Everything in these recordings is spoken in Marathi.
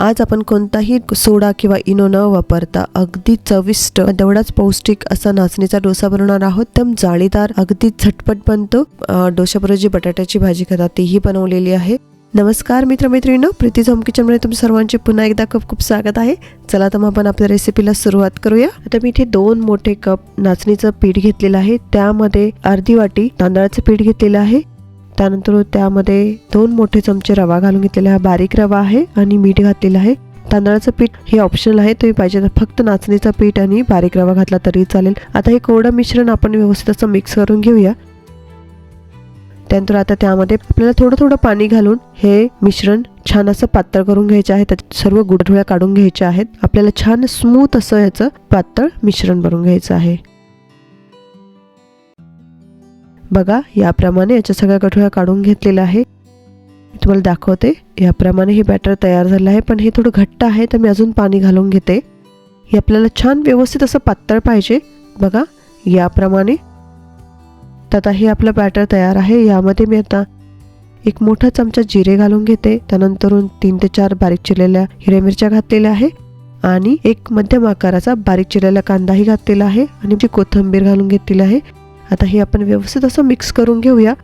आज आपण कोणताही सोडा किंवा इनो न वापरता अगदी चविष्ट तेवढाच पौष्टिक असा नाचणीचा डोसा बनवणार आहोत. एकदम जाळीदार अगदी झटपट बनतो. डोशाबरोबर जी बटाट्याची भाजी खातात तीही बनवलेली आहे. नमस्कार मित्रमैत्रिणींनो प्रीती झोम किचनमध्ये तुमच्या सर्वांचे पुन्हा एकदा खूप खूप स्वागत आहे. चला तर मग आपण आपल्या रेसिपीला सुरुवात करूया. आता मी इथे दोन मोठे कप नाचणीचं पीठ घेतलेलं आहे. त्यामध्ये अर्धी वाटी तांदळाचं पीठ घेतलेलं आहे. त्यानंतर त्यामध्ये दोन मोठे चमचे रवा घालून घेतलेला हा बारीक रवा आहे आणि मीठ घातलेलं आहे. तांदळाचं पीठ हे ऑप्शनल आहे तुम्ही पाहिजे तर फक्त नाचणीचं पीठ आणि बारीक रवा घातला तरी चालेल. आता हे कोरडं मिश्रण आपण व्यवस्थित असं मिक्स करून घेऊया. त्यानंतर आता त्यामध्ये आपल्याला थोडं थोडं पाणी घालून हे मिश्रण छान असं पातळ करून घ्यायचे आहे. त्यात सर्व गुडढुळ्या काढून घ्यायच्या आहेत. आपल्याला छान स्मूथ असं याचं पातळ मिश्रण बनवून घ्यायचं आहे. बघा याप्रमाणे याच्या सगळ्या गठोळ्या काढून घेतलेल्या आहे. मी तुम्हाला दाखवते याप्रमाणे हे बॅटर तयार झालं आहे पण हे थोडं घट्ट आहे तर मी अजून पाणी घालून घेते. हे आपल्याला छान व्यवस्थित असं पातळ पाहिजे. बघा याप्रमाणे. तर आता हे आपलं बॅटर तयार आहे. यामध्ये मी आता एक मोठा चमचा जिरे घालून घेते. त्यानंतरून तीन ते चार बारीक चिरलेल्या हिरव्या मिरच्या घातलेल्या आहे. आणि एक मध्यम आकाराचा बारीक चिरलेला कांदाही घातलेला आहे. आणि जी कोथिंबीर घालून घेतलेली आहे आता हे आपण व्यवस्थित असं मिक्स करून घेऊया.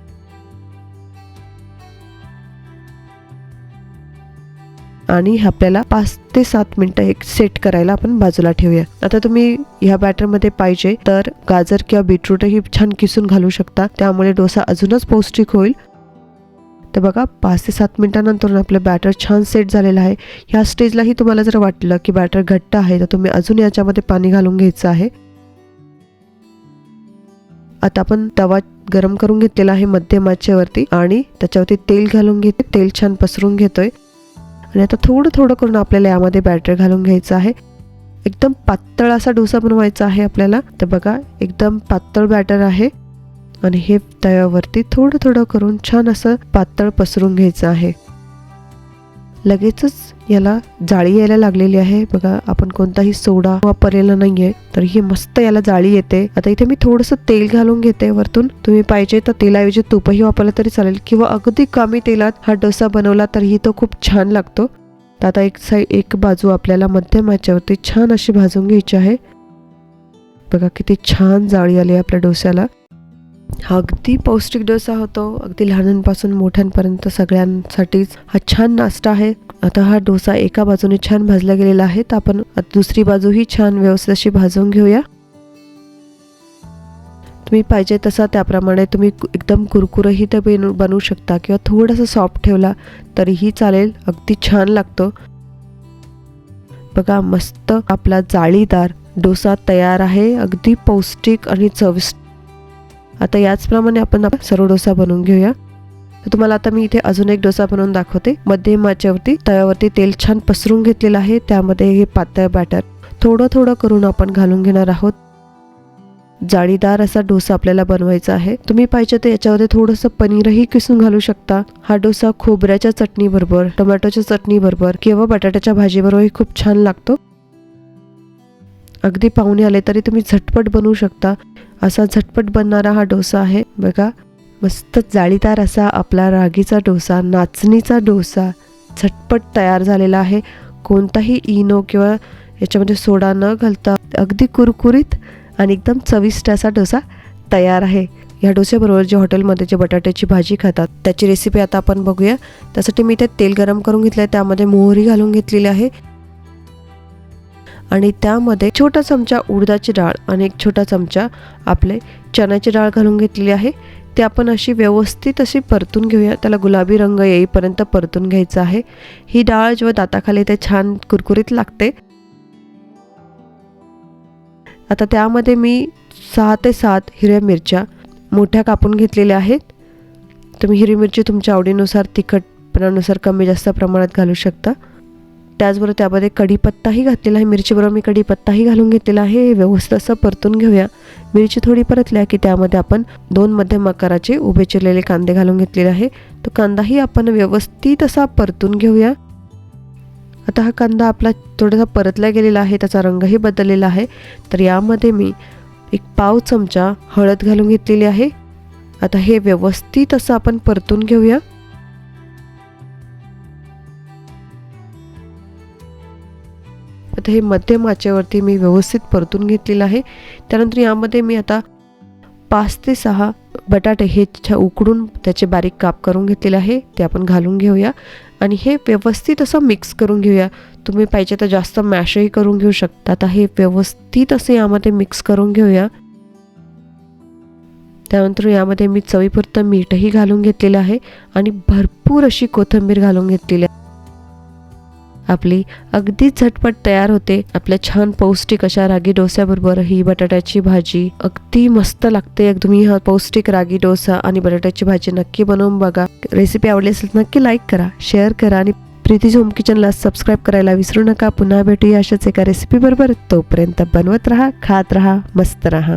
आणि आपल्याला पाच ते सात मिनटं एक सेट करायला आपण बाजूला ठेवूया. आता तुम्ही ह्या बॅटरमध्ये पाहिजे तर गाजर किंवा बीटरूटही छान किसून घालू शकता. त्यामुळे डोसा अजूनच पौष्टिक होईल. तर बघा पाच ते सात मिनटानंतर आपलं बॅटर छान सेट झालेलं आहे. ह्या स्टेजलाही तुम्हाला जर वाटलं की बॅटर घट्ट आहे तर तुम्ही अजून याच्यामध्ये पाणी घालून घ्यायचं आहे. आता आपण तवा गरम करून घेतलेला आहे मध्यम आचेवरती आणि त्याच्यावरती तेल घालून घेते तेल छान पसरून घेतोय. आणि आता थोडं थोडं करून आपल्याला यामध्ये बॅटर घालून घ्यायचं आहे. एकदम पातळ असा डोसा बनवायचा आहे आपल्याला. तर बघा एकदम पातळ बॅटर आहे. आणि हे तव्यावरती थोडं थोडं करून छान असं पातळ पसरून घ्यायचं आहे. लगेचच याला जाळी यायला लागलेली आहे. बघा आपण कोणताही सोडा वापरलेला नाहीये तर ही मस्त याला जाळी येते. आता इथे मी थोडंसं तेल घालून घेते वरतून. तुम्ही पाहिजे तर तेलाऐवजी तुपही वापरलं तरी चालेल. किंवा अगदी कमी तेलात हा डोसा बनवला तरीही तो खूप छान लागतो. तर आता एक साईड एक बाजू आपल्याला मध्यम याच्यावरती छान अशी भाजून घ्यायची आहे. बघा किती छान जाळी आली आपल्या डोस्याला. हा अगदी पौष्टिक डोसा होतो. अगदी लहानांपासून मोठ्यांपर्यंत सगळ्यांसाठीच हा छान नाश्ता आहे. आता हा डोसा एका बाजूने छान भाजला गेलेला आहे. तर आपण दुसरी बाजूही छान व्यवस्थित अशी भाजून घेऊया. तुम्ही पाहिजे तसा त्याप्रमाणे तुम्ही एकदम कुरकुरही ते बनवू बनवू शकता किंवा थोडंसं सॉफ्ट ठेवला तरीही चालेल. अगदी छान लागतो. बघा मस्त आपला जाळीदार डोसा तयार आहे. अगदी पौष्टिक आणि चविष्ट आता याचप्रमाणे आपण सर्व डोसा बनवून घेऊया. तर तुम्हाला आता मी इथे अजून एक डोसा बनवून दाखवते. मध्यम आचेवरती तव्यावरती तेल छान पसरून घेतलेलं आहे. त्यामध्ये हे पातळ बॅटर थोडं थोडं करून आपण घालून घेणार आहोत. जाळीदार असा डोसा आपल्याला बनवायचा आहे. तुम्ही पाहिजे तर याच्यामध्ये थोडंसं पनीरही किसून घालू शकता. हा डोसा खोबऱ्याच्या चटणीबरोबर टोमॅटोच्या चटणीबरोबर किंवा बटाट्याच्या भाजीबरोबरही खूप छान लागतो. अगदी पाहुणे आले तरी तुम्ही झटपट बनवू शकता. असा झटपट बनणारा हा डोसा आहे बघा. मस्त जाळीदार असा आपला रागीचा डोसा नाचणीचा डोसा झटपट तयार झालेला आहे. कोणताही इनो किंवा याच्यामध्ये सोडा न घालता अगदी कुरकुरीत आणि एकदम चविष्ट असा डोसा तयार आहे. या डोस्याबरोबर जे हॉटेलमध्ये जे बटाट्याची भाजी खातात त्याची रेसिपी आता आपण बघूया. त्यासाठी मी ते तेल गरम करून घेतलं आहे त्यामध्ये मोहरी घालून घेतलेली आहे. आणि त्यामध्ये छोटा चमचा उडदाची डाळ आणि एक छोटा चमचा आपले चण्याची डाळ घालून घेतलेली आहे. ते आपण अशी व्यवस्थित अशी परतून घेऊया. त्याला गुलाबी रंग येईपर्यंत परतून घ्यायचं आहे. ही डाळ जेव्हा दाताखाली ते छान कुरकुरीत लागते. आता त्यामध्ये मी सहा ते सात हिरव्या मिरच्या मोठ्या कापून घेतलेल्या आहेत. तुम्ही हिरवी मिरची तुमच्या आवडीनुसार तिखटपणानुसार कमी जास्त प्रमाणात घालू शकता. त्याचबरोबर त्यामध्ये कढीपत्ताही घातलेला आहे. मिरचीबरोबर मी कढीपत्ताही घालून घेतलेला आहे. हे व्यवस्थित असं परतून घेऊया. मिरची थोडी परतल्या की त्यामध्ये आपण दोन मध्यम आकाराचे उभे चिरलेले कांदे घालून घेतलेले आहे. तो कांदाही आपण व्यवस्थित असा परतून घेऊया. आता हा कांदा आपला थोडासा परतला गेलेला आहे. त्याचा रंगही बदललेला आहे. तर यामध्ये मी एक पाव चमचा हळद घालून घेतलेली आहे. आता हे व्यवस्थित असं आपण परतून घेऊया. आता हे मध्यम आचेवरती मी व्यवस्थित परतून घेतलेलं आहे. त्यानंतर यामध्ये मी आता पाच ते सहा बटाटे हे उकडून त्याचे बारीक काप करून घेतलेले आहे. ते आपण घालून घेऊया. आणि हे व्यवस्थित असं मिक्स करून घेऊया. तुम्ही पाहिजे तर जास्त मॅशही करून घेऊ शकता आता हे व्यवस्थित असं यामध्ये मिक्स करून घेऊया. त्यानंतर यामध्ये मी चवीपुरतं मीठही घालून घेतलेलं आहे. आणि भरपूर अशी कोथिंबीर घालून घेतलेली आहे. आपली अगदी झटपट तयार होते. आपल्या छान पौष्टिक अशा रागी डोस्याबरोबर ही बटाट्याची भाजी अगदी मस्त लागते. तुम्ही हा पौष्टिक रागी डोसा आणि बटाट्याची भाजी नक्की बनवून बघा. रेसिपी आवडली असेल तर नक्की लाईक करा शेअर करा आणि प्रीतीज होम किचनला सबस्क्राईब करायला विसरू नका. पुन्हा भेटूया अशाच एका रेसिपी बरोबर. तोपर्यंत बनवत राहा खात राहा मस्त राहा.